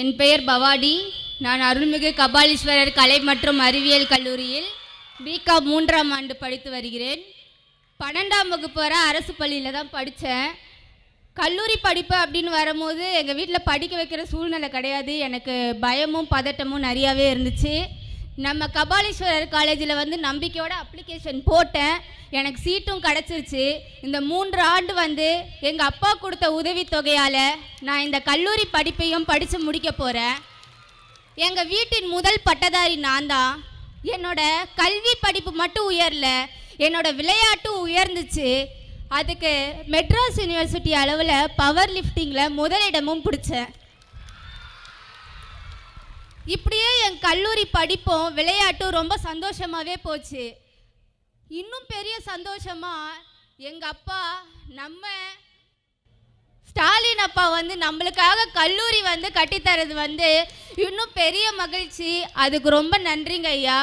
என் பெயர் பவாடி. நான் அருள்மிகு கபாலீஸ்வரர் கலை மற்றும் அறிவியல் கல்லூரியில் பிகாம் மூன்றாம் ஆண்டு படித்து வருகிறேன். பன்னெண்டாம் வகுப்பு வர அரசு பள்ளியில் தான் படித்தேன். கல்லூரி படிப்பு அப்படின்னு வரும்போது எங்கள் வீட்டில் படிக்க வைக்கிற சூழ்நிலை கிடையாது. எனக்கு பயமும் பதட்டமும் நிறையாவே இருந்துச்சு. நம்ம கபாலீஸ்வரர் காலேஜில் வந்து நம்பிக்கையோட அப்ளிகேஷன் போட்டேன். எனக்கு சீட்டும் கிடச்சிருச்சு. இந்த மூன்று ஆண்டு வந்து எங்கள் அப்பா கொடுத்த உதவித்தொகையால் நான் இந்த கல்லூரி படிப்பையும் படித்து முடிக்க போகிறேன் எங்கள் வீட்டின் முதல் பட்டதாரி நான் தான். என்னோட கல்வி படிப்பு மட்டும் உயரல என்னோட விளையாட்டும் உயர்ந்துச்சு. அதுக்கு மெட்ராஸ் யூனிவர்சிட்டி அளவில் பவர் லிஃப்டிங்கில் முதலிடமும் பிடிச்சேன். இப்படியே என் கல்லூரி படிப்பும் விளையாட்டும் ரொம்ப சந்தோஷமாகவே போச்சு. இன்னும் பெரிய சந்தோஷமா எங்கள் அப்பா நம்ம ஸ்டாலின் அப்பா வந்து நம்மளுக்காக கல்லூரி வந்து கட்டித்தரது வந்து இன்னும் பெரிய மகிழ்ச்சி. அதுக்கு ரொம்ப நன்றிங்க ஐயா.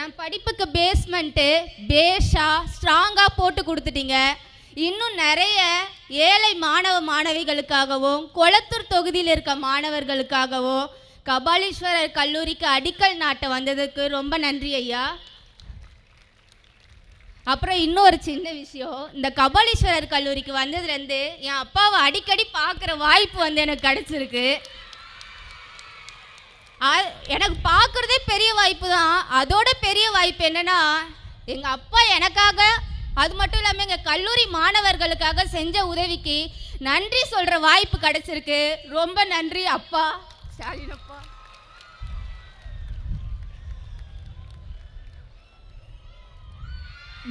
என் படிப்புக்கு பேஸ்மெண்ட்டு பேஷாக ஸ்ட்ராங்காக போட்டு கொடுத்துட்டீங்க. இன்னும் நிறைய ஏழை மாணவ மாணவிகளுக்காகவும் கொளத்தூர் தொகுதியில் இருக்க மாணவர்களுக்காகவும் கபாலீஸ்வரர் கல்லூரிக்கு அடிக்கல் நாட்ட வந்ததுக்கு ரொம்ப நன்றி ஐயா. அப்புறம் இன்னொரு சின்ன விஷயம் இந்த கபாலீஸ்வரர் கல்லூரிக்கு வந்ததுலேருந்து என் அப்பாவை அடிக்கடி பார்க்குற வாய்ப்பு வந்து எனக்கு கிடச்சிருக்கு. எனக்கு பார்க்குறதே பெரிய வாய்ப்பு தான். அதோட பெரிய வாய்ப்பு என்னென்னா எங்கள் அப்பா எனக்காக அது மட்டும் இல்லாமல் எங்கள் கல்லூரி மாணவர்களுக்காக செஞ்ச உதவிக்கு நன்றி சொல்கிற வாய்ப்பு கிடச்சிருக்கு. ரொம்ப நன்றி அப்பா. ஸ்டாலின் அப்பா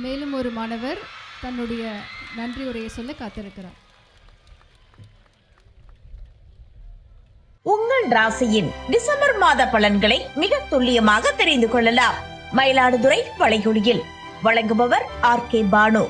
மேலும் ஒரு மாணவர் தன்னுடைய நன்றி உரையை சொல்ல காத்திருக்கிறார். உங்கள் ராசியின் டிசம்பர் மாத பலன்களை மிக துல்லியமாக தெரிந்து கொள்ளலாம். மயிலாடுதுறை வளைகுடியில் வழங்குபவர் ஆர் கே பானு.